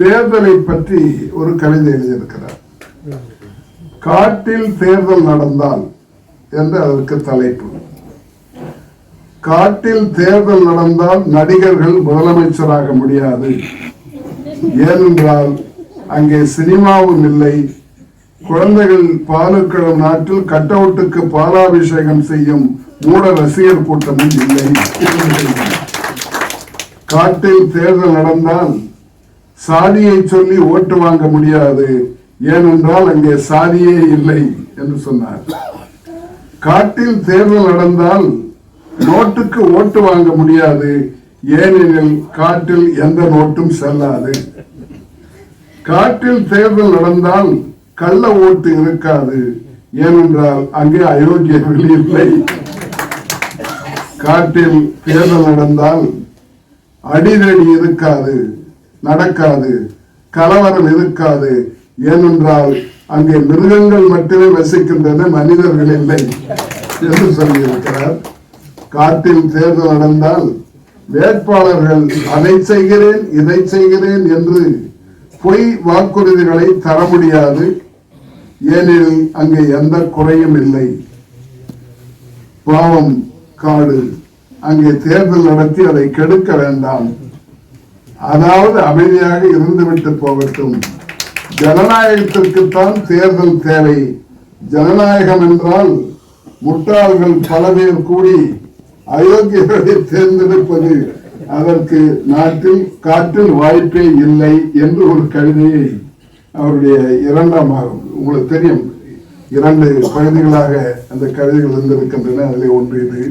தேர்தலை பற்றி ஒரு கவிதை எழுதியிருக்கிறார். காட்டில் தேர்தல் நடந்தால் என்று அதற்கு தலைப்பு. காட்டில் தேர்தல் நடந்தால் நடிகர்கள் முதலமைச்சராக முடியாது. ஏனென்றால் அங்கே சினிமாவும் இல்லை. குழந்தைகள் பாலுக்கிழம் நாட்டில் கட் அவுட்டுக்கு பாலாபிஷேகம் செய்யும் மூட ரசிகர் கூட்டமும் இல்லை. காட்டில் தேர்தல் நடந்தால் சாதியை சொல்லி ஓட்டு வாங்க முடியாது. ஏனென்றால் அங்கே சாதியே இல்லை என்று சொன்னார். காட்டில் தேர்தல் நடந்தால் நோட்டுக்கு ஓட்டு வாங்க முடியாது. ஏனெனில் காட்டில் எந்த நோட்டும் செல்லாது. காட்டில் தேர்தல் நடந்தால் கள்ள ஓட்டு இருக்காது. ஏனென்றால் அங்கே அயோக்கியர்கள் இல்லை. காட்டில் தேர்தல் நடந்தால் அடிதடி இருக்காது. நடக்காது கலவரம் இருக்காது. ஏனென்றால் அங்கே மிருகங்கள் மட்டுமே வசிக்கின்றன மனிதர்கள் இல்லை என்று சொல்லியிருக்கிறார். காட்டில் தேர்தல் நடந்தால் வேட்பாளர்கள் அதை செய்கிறேன் இதை செய்கிறேன் என்று பொய் வாக்குறுதிகளை தர முடியாது. ஏனெனில் அங்கே எந்த குறையும் இல்லை. பாவம் காடு. அங்கே தேர்தல் நடத்தி அதை கெடுக்க வேண்டாம். அதாவது அமைதியாக இருந்துவிட்டு போகட்டும். ஜனநாயகத்திற்குத்தான் தேர்தல் தேவை. ஜனநாயகம் என்றால் முட்டாள்கள் பல பேர் கூடி அயோக்கியர்களை தேர்ந்தெடுப்பது. அதற்கு நாட்டில் காற்றில் வாய்ப்பே இல்லை என்று ஒரு கவிதையை அவருடைய இரண்டாம் ஆகும் உங்களுக்கு தெரியும். இரண்டு பகுதிகளாக அந்த கவிதைகள் இருந்திருக்கின்றன. அதில் ஒன்று இது.